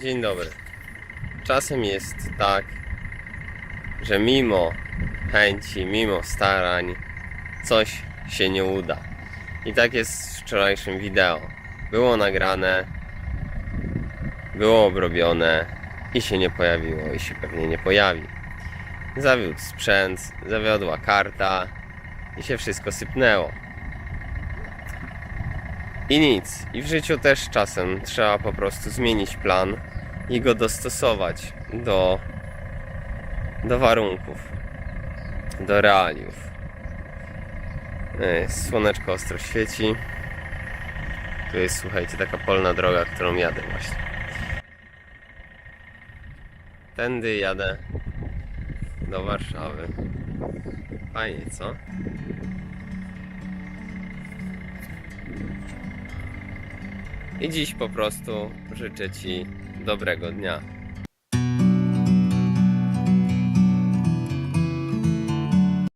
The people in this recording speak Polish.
Dzień dobry. Czasem jest tak, że mimo chęci, mimo starań, coś się nie uda. I tak jest z wczorajszym wideo. Było nagrane, było obrobione i się nie pojawiło i się pewnie nie pojawi. Zawiódł sprzęt, zawiodła karta i się wszystko sypnęło. I nic. I w życiu też czasem trzeba po prostu zmienić plan i go dostosować do, do warunków, do realiów. E, Słoneczko ostro świeci. Tu jest, słuchajcie, taka polna droga, którą jadę właśnie. Tędy jadę do Warszawy. Fajnie, co? I dziś po prostu życzę Ci dobrego dnia.